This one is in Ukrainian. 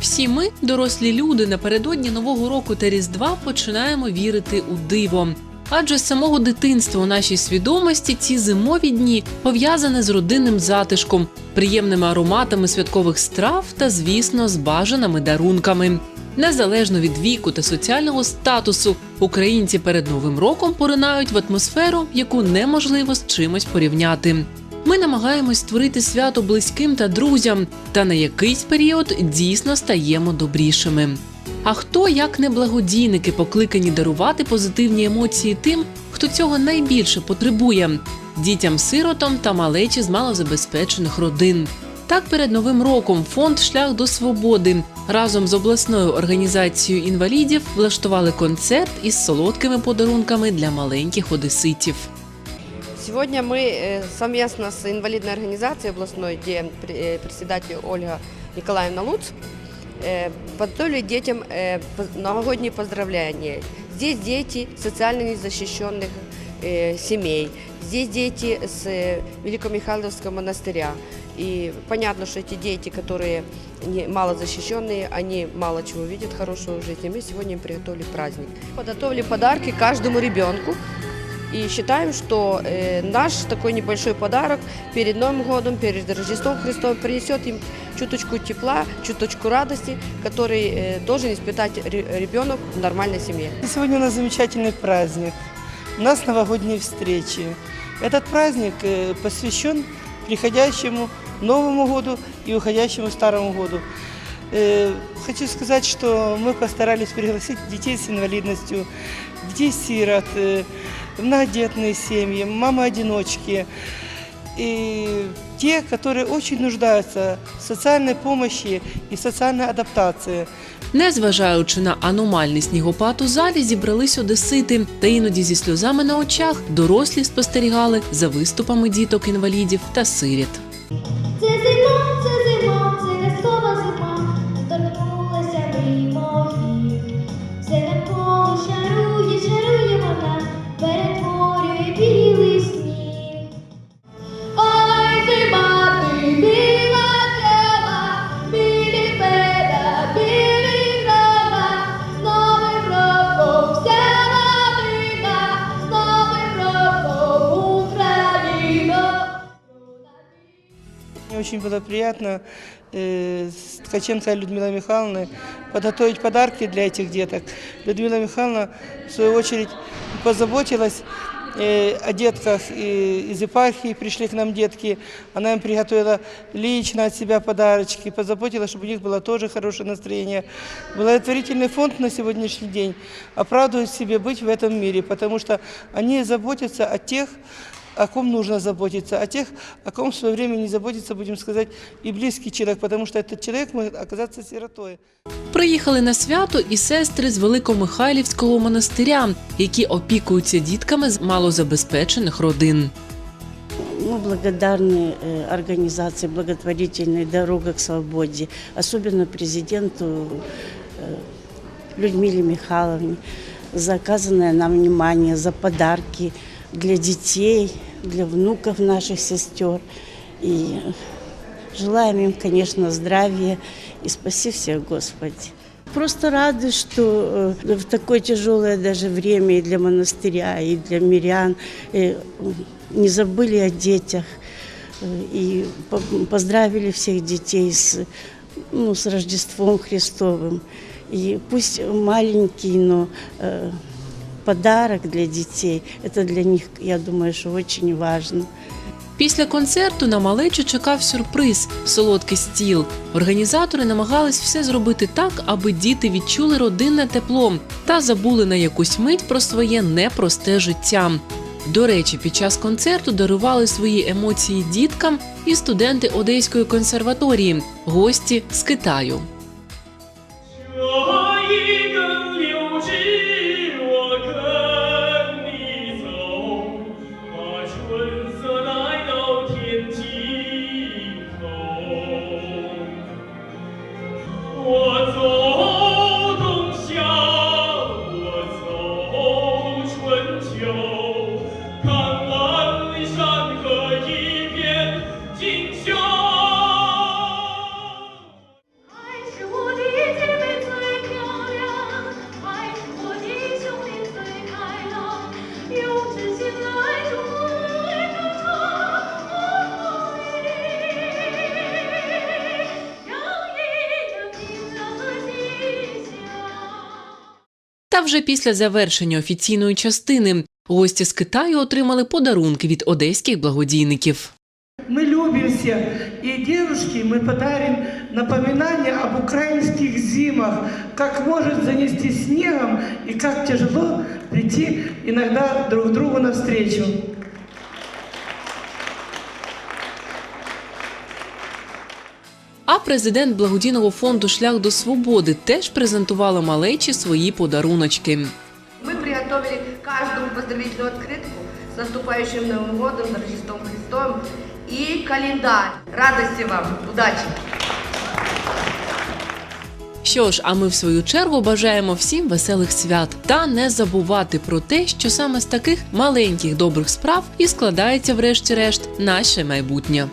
Всі ми, дорослі люди, напередодні нового року та різдва починаємо вірити у диво. Адже з самого дитинства у нашій свідомості ці зимові дні пов'язані з родинним затишком, приємними ароматами святкових страв та, звісно, з бажаними дарунками. Незалежно від віку та соціального статусу, українці перед новим роком поринають в атмосферу, яку неможливо з чимось порівняти. Ми намагаємось створити свято близьким та друзям, та на якийсь період дійсно стаємо добрішими. А хто, як не благодійники, покликані дарувати позитивні емоції тим, хто цього найбільше потребує дітям-сиротам та малечі з малозабезпечених родин. Так, перед новим роком фонд Шлях до свободи разом з обласною організацією інвалідів влаштували концерт із солодкими подарунками для маленьких одеситів. Сегодня мы э, совместно с инвалидной организацией областной, где пр- э, председатель Ольга Николаевна Луц, э, подготовили детям э, поз- новогодние поздравления. Здесь дети социально незащищенных э, семей, здесь дети с э, Великомихайловского монастыря. И понятно, что эти дети, которые не, малозащищенные, они мало чего видят хорошего в жизни. Мы сегодня им приготовили праздник. Подготовили подарки каждому ребенку. И считаем, что э, наш такой небольшой подарок перед Новым годом, перед Рождеством Христовым принесет им чуточку тепла, чуточку радости, который э, должен испытать ре- ребенок в нормальной семье. Сегодня у нас замечательный праздник. У нас новогодние встречи. Этот праздник э, посвящен приходящему Новому году и уходящему Старому году. Э, Хочу сказать, что мы постарались пригласить детей с инвалидностью, детей-сирот, многодетные семьи, мамы-одиночки и те, которые очень нуждаются в социальной помощи и социальной адаптации. Незважаючи на аномальний снігопад у залі, зібрались одесити, та іноді зі сльозами на очах дорослі спостерігали за виступами діток інвалідів та сиріт. Це зима, це зима, Очень было приятно э, с Ткаченко Людмилой Михайловной подготовить подарки для этих деток. Людмила Михайловна, в свою очередь, позаботилась э, о детках из епархии пришли к нам детки. Она им приготовила лично от себя подарочки, позаботилась, чтобы у них было тоже хорошее настроение. Благотворительный фонд на сегодняшний день оправдывает себе быть в этом мире, потому что они заботятся о тех, о ком нужно заботиться, о тех, о ком в свое время не заботится, будем сказать, и близкий человек, потому что этот человек может оказаться сиротой. Приїхали на свято і сестри з Великомихайлівського монастиря, які опікуються дітками з малозабезпечених родин. Мы благодарны э, организации благотворительной «Дорога к свободе», особенно президенту э, Людмиле Михайловне за оказанное нам внимание, за подарки для детей, для внуков наших сестер. И желаем им, конечно, здравия и спаси всех, Господи. Просто рады, что э, в такое тяжелое даже время и для монастыря, и для мирян э, не забыли о детях э, и по- поздравили всех детей с, ну, с Рождеством Христовым. И пусть маленький, но э, подарок для детей, это для них, я думаю, что очень важно. Після концерту на малечу чекав сюрприз солодкий стіл. Організатори намагались все зробити так, аби діти відчули родинне тепло та забули на якусь мить про своє непросте життя. До речі, під час концерту дарували свої емоції діткам і студенти Одеської консерваторії, гості з Китаю. Та вже після завершення офіційної частини гості з Китаю отримали подарунки від одеських благодійників. Мы любим всех. И девушке мы подарим об украинских зимах, как может занести снегом и как тяжело прийти иногда друг другу навстречу. А президент благодійного фонду Шлях до свободи теж презентувала малечі свої подаруночки. Мы приготовили каждому поздравительную открытку с наступающим Новым годом, с Рождеством Христовым и календарь. Радости вам, удачи! Що ж, а ми в свою чергу бажаємо всім веселих свят та не забувати про те, що саме з таких маленьких добрих справ і складається, врешті-решт, наше майбутнє.